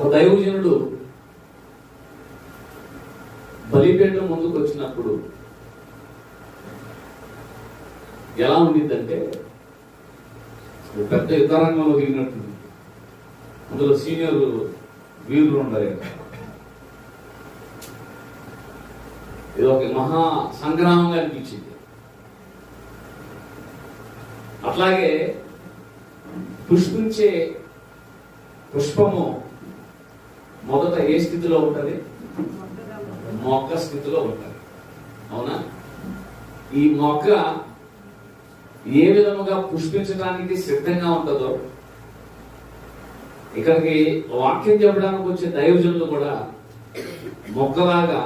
ఒక దైవజనుడు బలిపీఠం ముందుకు వచ్చినప్పుడు ఎలా ఉండిందంటే పెద్ద యుద్ధరంగంలో దిగినట్టు అందులో సీనియర్ వీరులు ఉండాలి ఇది ఒక మహా సంగ్రామంగా అనిపించింది. అట్లాగే పుష్పించే పుష్పము మొదట ఏ స్థితిలో ఉంటుంది? మొక్క స్థితిలో ఉంటుంది. అవునా? ఈ మొక్క ఏ విధముగా పుష్పించడానికి సిద్ధంగా ఉంటుందో ఇక్కడికి వాక్యం చెప్పడానికి వచ్చే దైవజనులు కూడా మొక్కలాగా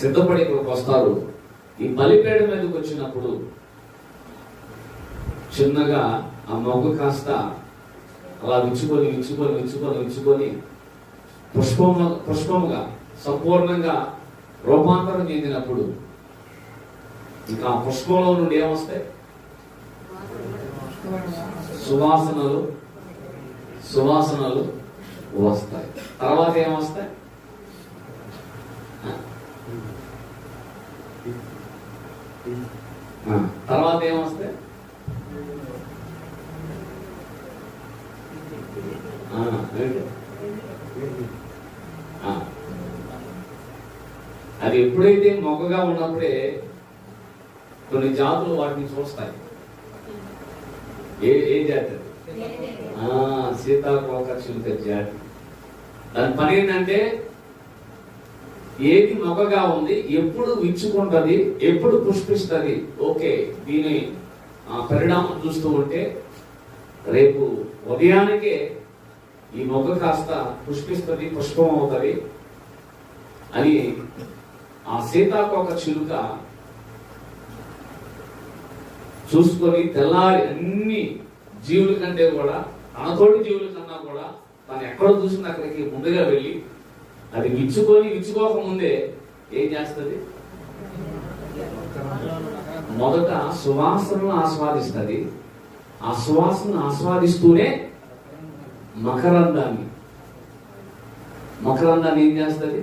సిద్ధపడి ఇక్కడికి వస్తారు. ఈ బలిపేడ మీదకి వచ్చినప్పుడు చిన్నగా ఆ మొగ్గ కాస్త అలా విచ్చుకొని విచ్చుకొని విచ్చుకొని విచ్చుకొని పుష్పము పుష్పముగా సంపూర్ణంగా రూపాంతరం చెందినప్పుడు ఇంకా ఆ పుష్పంలో నుండి ఏమొస్తాయి? సువాసనలు సువాసనలు వస్తాయి. తర్వాత ఏమొస్తాయి? తర్వాత ఏమొస్తాయి ఆ, ఏంటి? ఆ. అది ఎప్పుడైతే మొగ్గగా ఉన్నప్పుడే కొన్ని జాతులు వాటిని చూస్తాయి. ఏ ఏ జాతి? ఆ, సీతాకోక చిలుక జాతి దాని పని ఏంటంటే ఏది మొగగా ఉంది ఎప్పుడు విచ్చుకుంటుంది ఎప్పుడు పుష్పిస్తుంది ఓకే దీని ఆ, పరిణామం చూస్తూ ఉంటే రేపు ఉదయానికే ఈ మొగ్గ కాస్త పుష్పిస్తుంది పుష్పం అవుతుంది అని ఆ సీతాకోక చిలుక చూసుకొని తెల్లారి అన్ని జీవుల కంటే కూడా తనతోటి జీవుల కన్నా కూడా తను ఎక్కడ చూసిన అక్కడికి ముందుగా వెళ్ళి అది విచ్చుకొని విచ్చుకోక ముందే ఏం చేస్తుంది? మొదట సువాసనను ఆస్వాదిస్తుంది. ఆ సువాసనను ఆస్వాదిస్తూనే మకరందాన్ని మకరందాన్ని ఏం చేస్తుంది?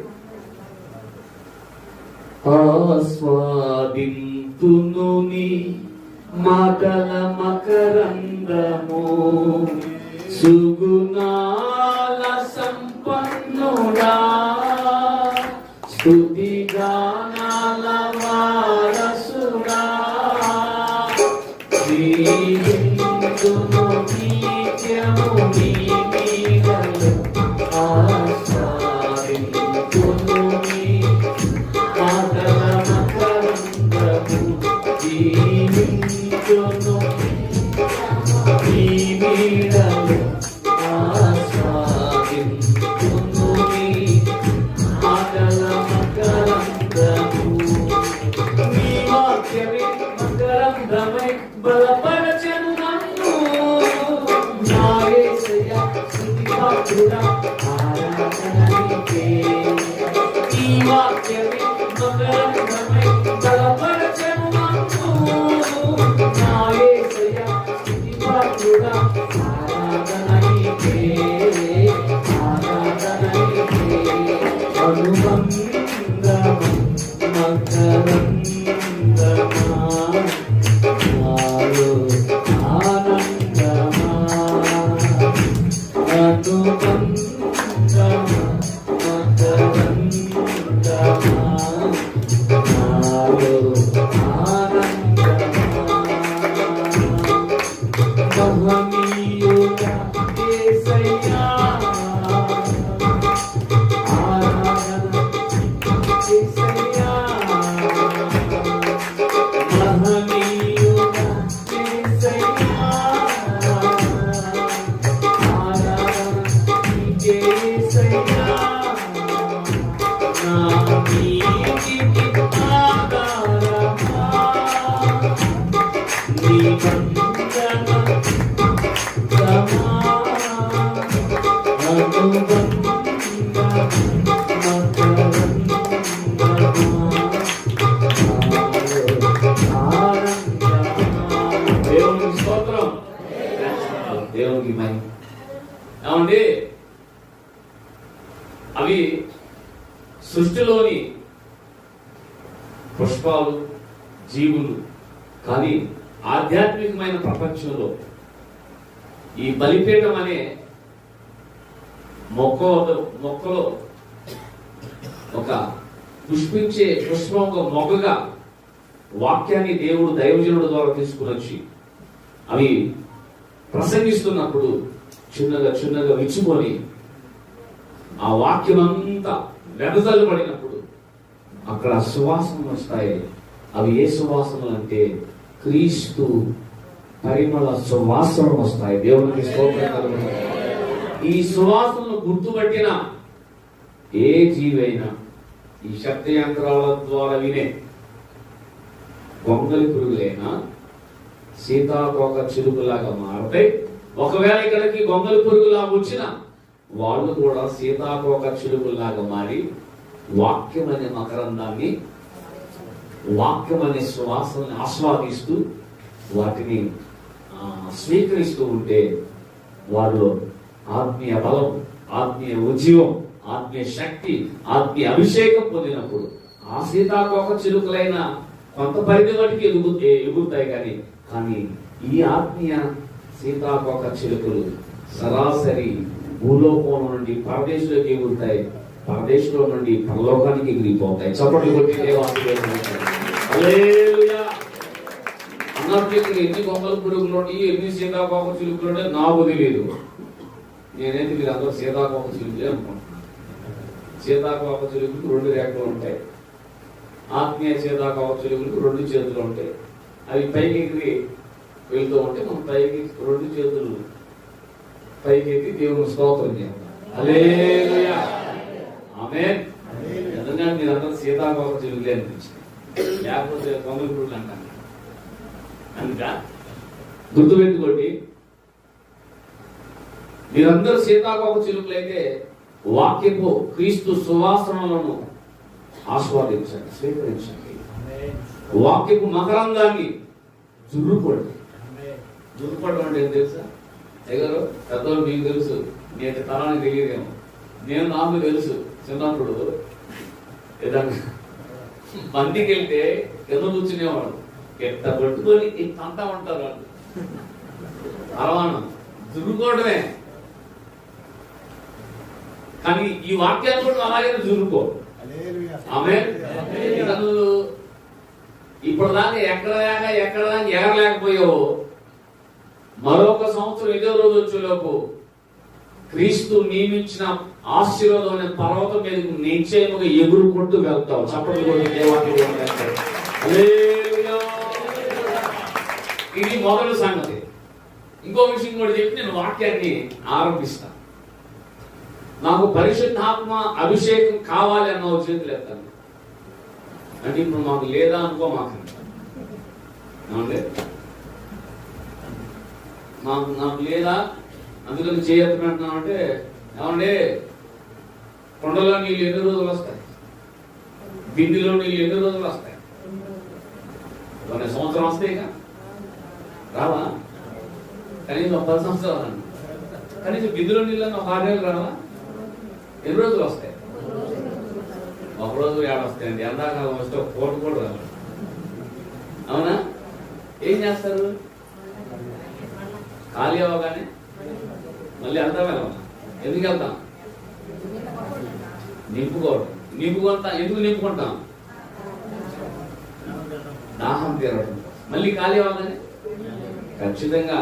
ఆస్వాదింతును నీ మాటల మకరందము సుగుణా freedom. సృష్టిలోని పుష్పాలు జీవులు కానీ ఆధ్యాత్మికమైన ప్రపంచంలో ఈ బలిపీఠం అనే మొక్క మొక్కలో ఒక పుష్పించే పుష్పం ఒక మొగ్గగా వాక్యాన్ని దేవుడు దైవజనుడు ద్వారా తీసుకుని వచ్చి అవి ప్రసంగిస్తున్నప్పుడు చిన్నగా చిన్నగా విచ్చుకొని ఆ వాక్యం అంతా వెదజల్లబడినప్పుడు అక్కడ సువాసనలు వస్తాయి. అవి ఏ సువాసనలు అంటే క్రీస్తు పరిమళ సువాసనలు వస్తాయి. దేవునికి స్తోత్రం ఈ సువాసనలు గుర్తుపట్టిన ఏ జీవైనా ఈ శబ్ద యంత్రాల ద్వారా వినే గొంగలి పురుగులైనా సీతాకోక చిలుపులాగా మారతాయి. ఒకవేళ ఇక్కడికి గొంగలి పురుగులా వచ్చిన వాళ్ళు కూడా సీతాకోక చిలుకలాగా మారి వాక్యం అనే మకరందాన్ని వాక్యం అనే శ్వాసని ఆస్వాదిస్తూ వాటిని స్వీకరిస్తూ ఉంటే వారిలో ఆత్మీయ బలం ఆత్మీయ ఉద్యమం ఆత్మీయ శక్తి ఆత్మీయ అభిషేకం పొందినప్పుడు ఆ సీతాకోక చిలుకలైన కొంత పరిధి వాటికి ఎదుగు ఎగురుతాయి కానీ కానీ ఈ ఆత్మీయ సీతాకోక చిలుకలు సరాసరి భూలోకం నుండి పరదేశంలోకి ఎగురుతాయి. పరదేశంలో నుండి పరలోకానికి ఎగిరిపోతాయి. చప్పట్లు కొట్టి ఇక్కడ ఎన్ని కొమ్మల పురుగులు ఉన్నాయి ఎన్ని సీతాకోక చిలుకలు ఉన్నాయి నాకు తెలియదు నేనైతే మీరు అందరూ సీతాకోక చిలుకలే అనుకుంటున్నాను. సీతాకోప చిలుకలకు రెండు రేఖలు ఉంటాయి. ఆత్మీయ సీతాకోప చిలుకలకు రెండు చేతులు ఉంటాయి. అవి పైకి ఎగిరి వెళ్తూ ఉంటే మనం పైకి రెండు చేతులు పైకి ఎత్తి దేవుని స్తోత్రం చేయాలి మీరు అందరూ సీతాకోక చిలుకలే అనిపించింది. లేకపోతే కొమ్మల పురుగులు అంటాను అందుక గుర్తుపెట్టుకోండి మీరందరూ సీతాకోక చిలుకలైతే వాక్యపు క్రీస్తు సువాసనలను ఆస్వాదించండి స్వీకరించండి. వాక్యపు మకరందాన్ని జుర్రుకోండి జుర్రుకోవడం అంటే ఏం తెలుసా? ఎగరు పెద్దలు మీకు తెలుసు. నేటి తరానికి తెలియదేమో. నేను నాకు తెలుసు. చిన్నప్పుడు ఏదన్నా మందికి వెళ్తే కింద కూర్చునేవాడు ఎట్ట పట్టుకొని ఇంత అంతా ఉంటారు వాళ్ళు. అరవాణం దురుకోవడమే కానీ ఈ వాక్యాలు కూడా అలాగే దురుకో ఆమె? ఇతను ఇప్పుడు దాకా ఎక్కడ దాకా ఎక్కడ దాకా ఎగరలేకపోయావు మరొక సంవత్సరం ఇదే రోజు వచ్చేలోపు క్రీస్తు నియమించిన ఆశీర్వాదం అనే పర్వతం మీద నిశ్చయముగా ఎగురుకుంటూ వెళ్తాం. చప్పట్లు కొట్టి ఇది మొదటి సంగతి. ఇంకో విషయం కూడా చెప్పి నేను వాక్యాన్ని ఆరంభిస్తాను నాకు పరిశుద్ధాత్మ అభిషేకం కావాలి అన్న ఒక చేతులు ఎత్తాను. అంటే ఇప్పుడు మాకు లేదా అనుకో మాకు. ఏమండి? మాకు నాకు లేదా అందుకని చేయత్తుకుంటున్నాం అంటే ఏమండి? కొండలో నీళ్ళు ఎన్ని రోజులు వస్తాయి? బిందిలో నీళ్ళు ఎన్ని రోజులు వస్తాయి? కొన్ని సంవత్సరం వస్తాయి ఇక రావా? కనీసం ఒక పది సంవత్సరాలు కనీసం బిందులో నీళ్ళని ఒక ఆరు నెలలు రావా? ఎన్ని రోజులు వస్తాయి? ఒక రోజు ఏడొస్తాయండి ఎండాకాలం వస్తే ఒక పూట కూడా రావాలి అవునా? ఏం చేస్తారు? ఖాళీ అవ్వగానే మళ్ళీ వెళ్తాం వెళ్ళాం ఎందుకు వెళ్తాం? నింపుకోవడం. నింపుకుంటాం ఎందుకు నింపుకుంటాం? దాహం తీరడం. మళ్ళీ ఖాళీ అవ్వగానే ఖచ్చితంగా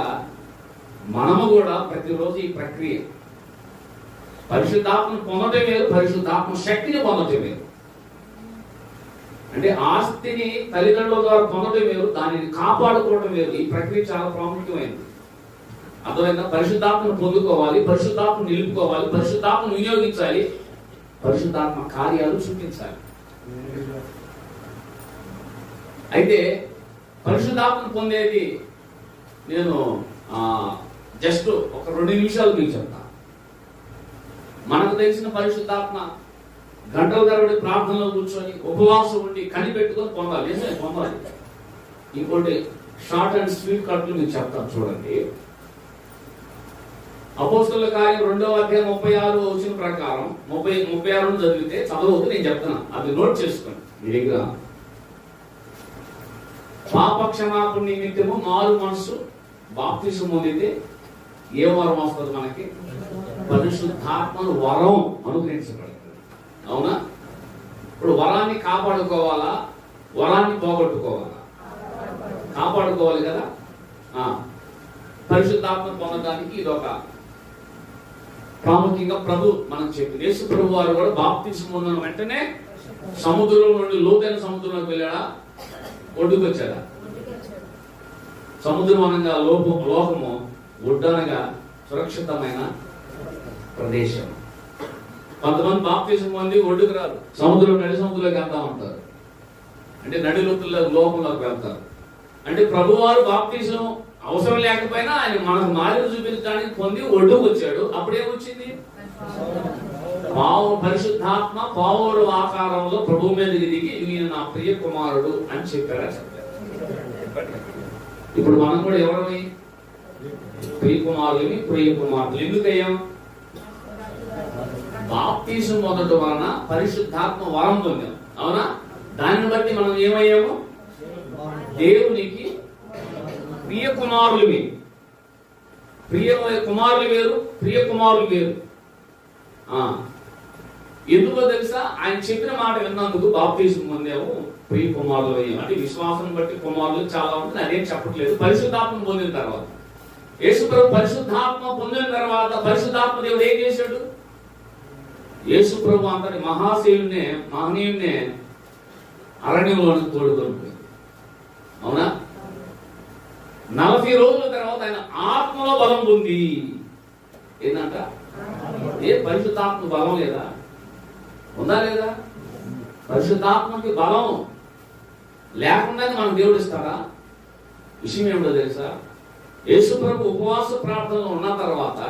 మనము కూడా ప్రతిరోజు ఈ ప్రక్రియ. పరిశుద్ధాత్మను పొందటం వేరు పరిశుద్ధాత్మ శక్తిని పొందటం వేరు అంటే ఆస్తిని తల్లిదండ్రుల ద్వారా పొందటం వేరు దానిని కాపాడుకోవడం వేరు ఈ ప్రక్రియ చాలా ప్రాముఖ్యమైనది. అర్థమైందా? పరిశుద్ధాత్మను పొందుకోవాలి పరిశుద్ధాత్మను నిలుపుకోవాలి పరిశుద్ధాత్మను వినియోగించాలి పరిశుద్ధాత్మ కార్యాలు చూపించాలి. అయితే పరిశుద్ధాత్మను పొందేది నేను జస్ట్ ఒక రెండు నిమిషాలు మీకు చెప్తాను మనకు తెలిసిన పరిశుద్ధాత్మ గంటల తరబడి ప్రార్థనలో కూర్చొని ఉపవాసం ఉండి కనిపెట్టుకొని పొందాలి. నిజమే పొందాలి. ఇంకోటి షార్ట్ అండ్ స్వీట్ కట్లు మీకు చెప్తాను చూడండి. అపోస్తుల కార్యం రెండవ అధ్యాయం ముప్పై ఆరు వచ్చిన ప్రకారం ముప్పై ముప్పై ఆరు చదివితే చదవద్దు నేను చెప్తాను అది నోట్ చేసుకోండి. మీ దగ్గర పాప నిమిత్తము మారు మనసు బాప్తిసం పొందితే ఏ వరం వస్తుంది మనకి? పరిశుద్ధాత్మను వరం అనుగ్రహించబడుతుంది. అవునా? ఇప్పుడు వరాన్ని కాపాడుకోవాలా? వరాన్ని పోగొట్టుకోవాలా? కాపాడుకోవాలి కదా? ఆ, పరిశుద్ధాత్మ పొందడానికి ఇది ఒక ప్రాముఖ్యంగా ప్రభు మనం చెప్పింది యేసు ప్రభు వారు కూడా బాప్తిసం పొందిన వెంటనే సముద్రం నుండి లోతైన సముద్రంలోకి వెళ్ళాడా? ఒడ్డుకు వచ్చాడా సముద్రం అనగా లోపం లోకము ఒడ్డనగా సురక్షితమైన ప్రదేశం. కొంతమంది బాప్తీసం పొంది ఒడ్డుకు రారు. సముద్రం నడి సముద్రంలోకి వెళ్తా ఉంటారు. అంటే నడి లోతుల్లో లోకంలోకి వెళ్తారు. అంటే ప్రభువారు బాప్తీసం అవసరం లేకపోయినా ఆయన మనకు మార్గం చూపించడానికి పొంది ఒడ్డుకు వచ్చాడు. అప్పుడేమొచ్చింది పావు పరిశుద్ధాత్మ పావుడు ఆకారంలో ప్రభు మీదకి దిగి ఈయన నా ప్రియ కుమారుడు అని చెప్పారా చెప్పారు. ఇప్పుడు మనం కూడా ఎవరమి ప్రియ కుమారులని ప్రియ కుమారులు ఎందుకయ్యాం? బాప్తీసం మొదట వలన పరిశుద్ధాత్మ వరం పొందాం. అవునా? దాన్ని బట్టి మనం ఏమయ్యాము? దేవునికి ప్రియ కుమారులు ప్రియ కుమారులు వేరు ప్రియ కుమారులు వేరు. ఎందుకో తెలుసా? ఆయన చెప్పిన మాట విన్నందుకు బాప్తీసం పొందాము. ప్రియ కుమారులు అంటే విశ్వాసం బట్టి కుమారులు చాలా ఉంటుంది అదేం చెప్పట్లేదు. పరిశుద్ధాత్మ పొందిన తర్వాత. యేసుప్రభు పరిశుద్ధాత్మ పొందిన తర్వాత పరిశుద్ధాత్మ దేవుడు ఏం చేశాడు? యేసుప్రభు అంతటి మహాశివునే మహనీయునే అరణ్యంలోని తోడుకొని అవునా? నలభై రోజుల తర్వాత ఆయన ఆత్మలో బలం పొంది. ఏంటంట ఏ పరిశుద్ధాత్మ బలం లేదా? ఉందా లేదా? పరిశుద్ధాత్మకి బలం. లేకుండానే మనం దేవుడు ఇస్తారా విషయం ఏమిటో తెలుసా? యేసుప్రభు ఉపవాస ప్రార్థనలో ఉన్న తర్వాత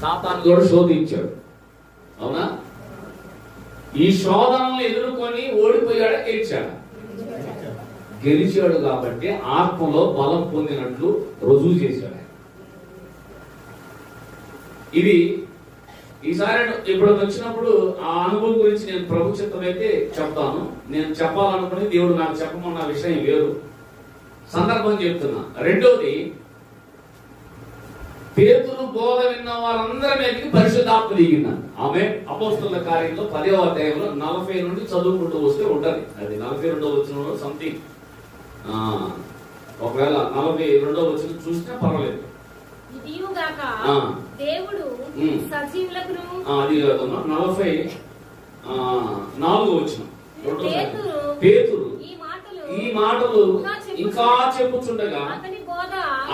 సాతాను కూడా శోధించాడు అవునా? ఈ శోధనలు ఎదుర్కొని ఓడిపోయాడా గెలిచాడా గెలిచాడు కాబట్టి ఆత్మలో బలం పొందినట్లు రుజువు చేశాడు ఇది ఈసారి ఇప్పుడు వచ్చినప్పుడు ఆ అనుభవం గురించి నేను ప్రభు చిత్తమైతే చెప్తాను. నేను చెప్పాలనుకుని దేవుడు నాకు చెప్పమన్న విషయం వేరు. సందర్భం చెప్తున్నా. రెండోది పేతులు బోధ విన్న వారందరి మీదకి పరిశుద్ధాత్మ దిగిందని ఆమె అపోస్తుల కార్యంలో పదవ అధ్యాయంలో నలభై నుండి చదువుకుంటూ వస్తే ఉంటుంది. అది నలభై రెండో వచ్చిన సంథింగ్ ఒకవేళ నలభై రెండో వచ్చిన చూసినా పర్వాలేదు. దేవుడు. సజీవులకును అది కాదమ్మా నలభై నాలుగో వచ్చిన. పేతురు ఈ మాటలు ఇంకా చెప్పుచు- ఇంకా చెప్పుచుండగా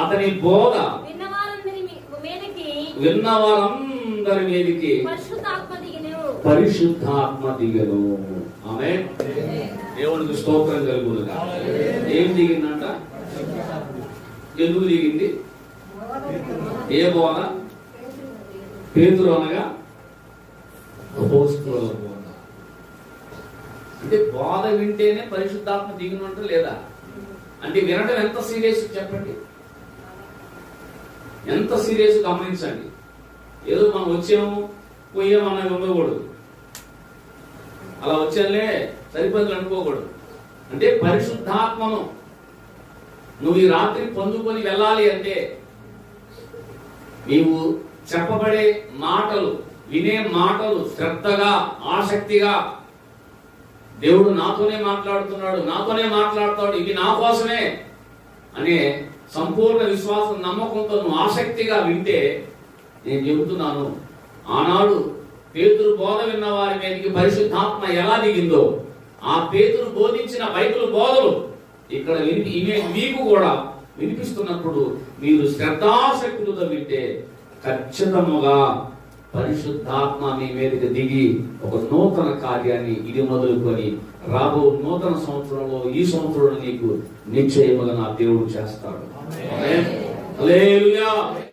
అతని బోధ విన్న వారందరి మీదకి పరిశుద్ధాత్మ దిగిను. దేవునికి స్తోత్రం కలుగునుగా ఏం దిగిందంట? ఎందుకు దిగింది? ఏ బోధ పేతురు అనగా అపోస్తుల అంటే బోధ వింటేనే పరిశుద్ధాత్మ దిగినంట లేదా? అంటే వినడం ఎంత సీరియస్ చెప్పండి. ఎంత సీరియస్ గమనించండి. ఏదో మనం వచ్చాము పోయేమో అన్నది ఉండకూడదు. అలా వచ్చానులే సరిపోతుంది అనుకోకూడదు. అంటే పరిశుద్ధాత్మను నువ్వు ఈ రాత్రి పొందుకొని వెళ్ళాలి అంటే నీవు చెప్పబడే మాటలు వినే మాటలు శ్రద్ధగా ఆసక్తిగా దేవుడు నాతోనే మాట్లాడుతున్నాడు నాతోనే మాట్లాడతాడు ఇవి నా కోసమే అనే సంపూర్ణ విశ్వాసం నమ్మకంతో నువ్వు ఆసక్తిగా వింటే నేను చెబుతున్నాను ఆనాడు పేతురు బోధ విన్న వారి మీదకి పరిశుద్ధాత్మ ఎలా దిగిందో ఆ పేతురు బోధించిన బైబిల్ బోధలు ఇక్కడ ఇవే మీకు కూడా వినిపిస్తున్నప్పుడు మీరు శ్రద్ధాశక్తులతో వింటే ఖచ్చితముగా పరిశుద్ధాత్మ మీ మీదకి దిగి ఒక నూతన కార్యాన్ని ఇది మొదలుకొని రాబో నూతన సంవత్సరంలో ఈ సంవత్సరంలో నీకు నిశ్చయముగా నా దేవుడు చేస్తాడు.